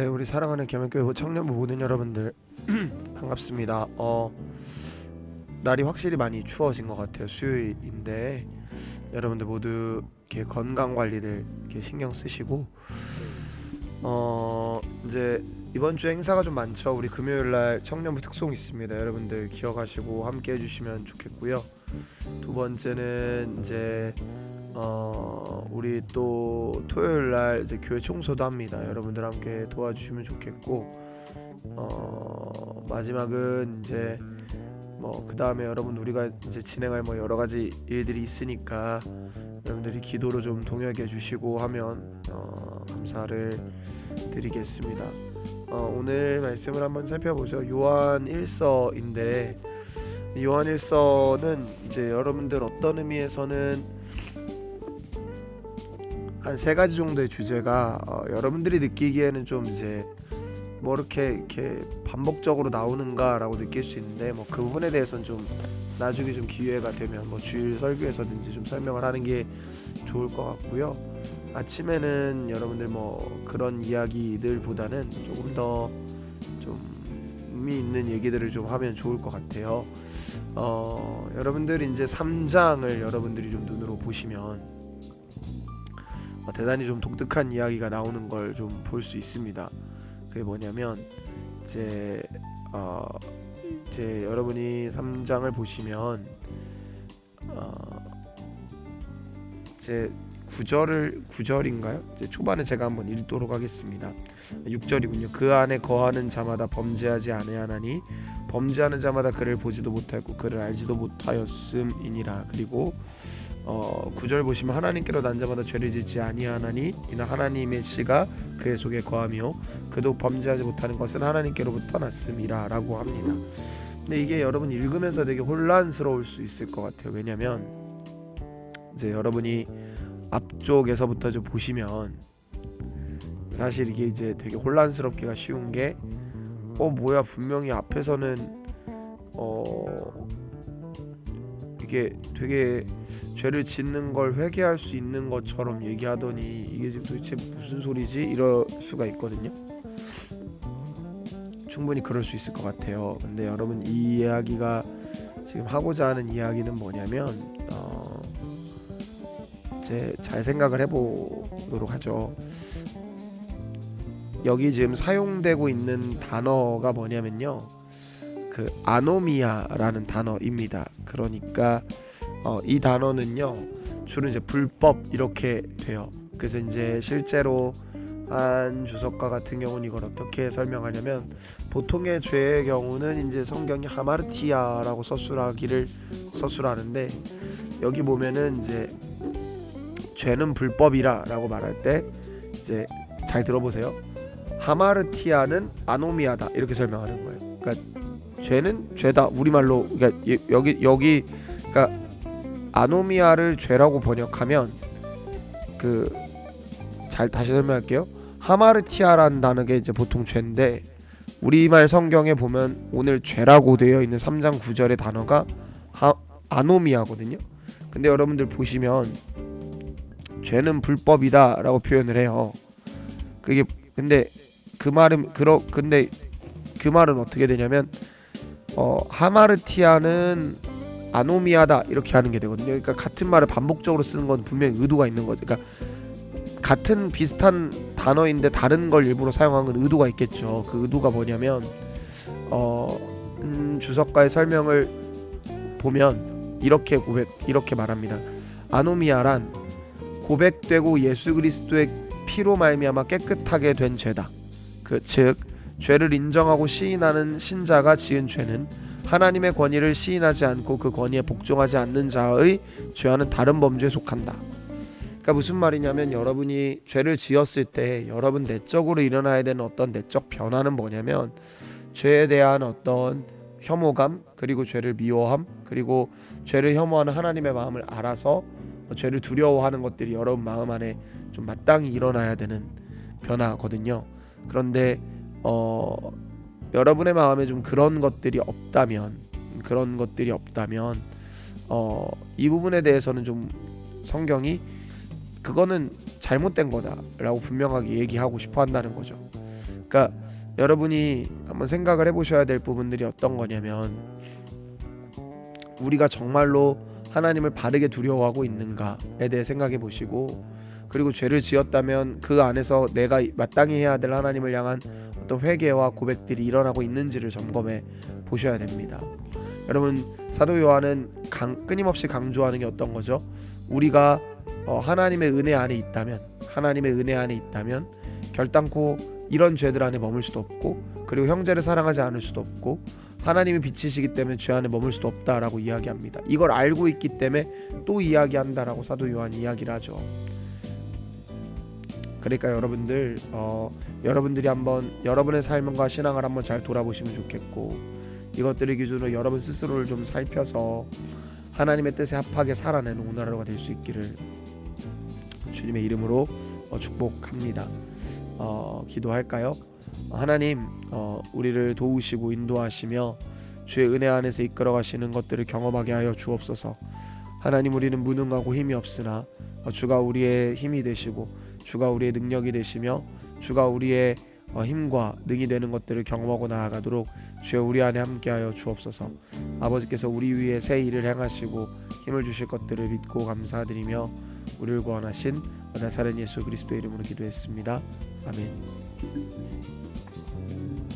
네, 우리 사랑하는 개명교회 청년부 모든 여러분들 반갑습니다. 어 날이 확실히 많이 추워진 것 같아요. 수요일인데 여러분들 모두 이렇게 건강 관리들 이렇게 신경 쓰시고 어 이제 이번 주 행사가 좀 많죠. 우리 금요일 날 청년부 특송 있습니다. 여러분들 기억하시고 함께 해주시면 좋겠고요. 두 번째는 이제 어 우리 또 토요일 날 이제 교회 청소도 합니다. 여러분들 함께 도와주시면 좋겠고 어 마지막은 이제 뭐 그 다음에 여러분 우리가 이제 진행할 뭐 여러 가지 일들이 있으니까 여러분들이 기도로 좀 동역해 주시고 하면 어 감사를 드리겠습니다. 어 오늘 말씀을 한번 살펴보죠. 요한 1서인데 요한 1서는 이제 여러분들 어떤 의미에서는 한 세 가지 정도의 주제가 어, 여러분들이 느끼기에는 좀 이제 뭐 이렇게 이렇게 반복적으로 나오는가라고 느낄 수 있는데 뭐 그 부분에 대해서는 좀 나중에 좀 기회가 되면 뭐 주일 설교에서든지 좀 설명을 하는 게 좋을 것 같고요. 아침에는 여러분들 뭐 그런 이야기들보다는 조금 더 좀 의미 있는 얘기들을 좀 하면 좋을 것 같아요. 어, 여러분들 이제 3장을 여러분들이 좀 눈으로 보시면 어, 대단히 좀 독특한 이야기가 나오는 걸 좀 볼 수 있습니다. 그게 뭐냐면 이제 어 이제 여러분이 3장을 보시면 어 이제 9절을 9절인가요? 이제 초반에 제가 한번 읽도록 하겠습니다. 6절이군요. 그 안에 거하는 자마다 범죄하지 아니하나니 범죄하는 자마다 그를 보지도 못하고 그를 알지도 못하였음이니라. 그리고 어 9절 보시면 하나님께로 난 자마다 죄를 짓지 아니하나니 이는 하나님의 씨가 그의 속에 거하며 그도 범죄하지 못하는 것은 하나님께로부터 났음이라라고 합니다. 근데 이게 여러분 읽으면서 되게 혼란스러울 수 있을 것 같아요. 왜냐면 이제 여러분이 앞쪽에서부터 좀 보시면 사실 이게 이제 되게 혼란스럽기가 쉬운 게 어 뭐야 분명히 앞에서는 어 이게 되게 죄를 짓는 걸 회개할 수 있는 것처럼 얘기하더니 이게 지금 도대체 무슨 소리지 이럴 수가 있거든요. 충분히 그럴 수 있을 것 같아요. 근데 여러분 이 이야기가 지금 하고자 하는 이야기는 뭐냐면 어 이제 잘 생각을 해보도록 하죠. 여기 지금 사용되고 있는 단어가 뭐냐면요. 그 아노미아라는 단어입니다. 그러니까 어, 이 단어는요 주로 이제 불법 이렇게 돼요. 그래서 이제 실제로 한 주석가 같은 경우는 이걸 어떻게 설명하냐면 보통의 죄의 경우는 이제 성경이 하마르티아라고 서술하기를 서술하는데 여기 보면은 이제 죄는 불법이라라고 말할 때 이제 잘 들어보세요. 하마르티아는 아노미아다 이렇게 설명하는 거예요. 그러니까 죄는 죄다 우리말로 그러니까 예- 여기 여기 그러니까 아노미아를 죄라고 번역하면 그 잘 다시 설명할게요. 하마르티아라는 단어가 이제 보통 죄인데 우리말 성경에 보면 오늘 죄라고 되어 있는 3장 9절의 단어가 하, 아노미아거든요. 근데 여러분들 보시면 죄는 불법이다라고 표현을 해요. 그게 근데 그 말은 그러 근데 그 말은 어떻게 되냐면 어 하마르티아는 아노미아다 이렇게 하는 게 되거든요. 그러니까 같은 말을 반복적으로 쓰는 건 분명히 의도가 있는 거죠. 그러니까 같은 비슷한 단어인데 다른 걸 일부러 사용한 건 의도가 있겠죠. 그 의도가 뭐냐면 어 음, 주석가의 설명을 보면 이렇게 고백 이렇게 말합니다. 아노미아란 고백되고 예수 그리스도의 피로 말미암아 깨끗하게 된 죄다. 그 즉 죄를 인정하고 시인하는 신자가 지은 죄는 하나님의 권위를 시인하지 않고 그 권위에 복종하지 않는 자의 죄와는 다른 범죄에 속한다. 그러니까 무슨 말이냐면 여러분이 죄를 지었을 때 여러분 내적으로 일어나야 되는 어떤 내적 변화는 뭐냐면 죄에 대한 어떤 혐오감 그리고 죄를 미워함 그리고 죄를 혐오하는 하나님의 마음을 알아서 죄를 두려워하는 것들이 여러분 마음 안에 좀 마땅히 일어나야 되는 변화거든요. 그런데 어 여러분의 마음에 좀 그런 것들이 없다면 그런 것들이 없다면 어 이 부분에 대해서는 좀 성경이 그거는 잘못된 거다라고 분명하게 얘기하고 싶어 한다는 거죠. 그러니까 여러분이 한번 생각을 해보셔야 될 부분들이 어떤 거냐면 우리가 정말로 하나님을 바르게 두려워하고 있는가에 대해 생각해 보시고 그리고 죄를 지었다면 그 안에서 내가 마땅히 해야 될 하나님을 향한 어떤 회개와 고백들이 일어나고 있는지를 점검해 보셔야 됩니다. 여러분 사도 요한은 강, 끊임없이 강조하는 게 어떤 거죠? 우리가 어, 하나님의 은혜 안에 있다면 하나님의 은혜 안에 있다면 결단코 이런 죄들 안에 머물 수도 없고 그리고 형제를 사랑하지 않을 수도 없고 하나님이 빛이시기 때문에 죄 안에 머물 수도 없다라고 이야기합니다. 이걸 알고 있기 때문에 또 이야기한다라고 사도 요한이 이야기를 하죠. 그러니까 여러분들 어, 여러분들이 한번 여러분의 삶과 신앙을 한번 잘 돌아보시면 좋겠고 이것들을 기준으로 여러분 스스로를 좀 살펴서 하나님의 뜻에 합하게 살아내는 오늘 하루가 될 수 있기를 주님의 이름으로 어, 축복합니다. 어, 기도할까요? 하나님 어, 우리를 도우시고 인도하시며 주의 은혜 안에서 이끌어 가시는 것들을 경험하게 하여 주옵소서. 하나님 우리는 무능하고 힘이 없으나 어, 주가 우리의 힘이 되시고 주가 우리의 능력이 되시며 주가 우리의 어, 힘과 능이 되는 것들을 경험하고 나아가도록 주여 우리 안에 함께하여 주옵소서. 아버지께서 우리 위에 새 일을 행하시고 힘을 주실 것들을 믿고 감사드리며 우리를 구원하신 나사렛 예수 그리스도의 이름으로 기도했습니다. 아멘.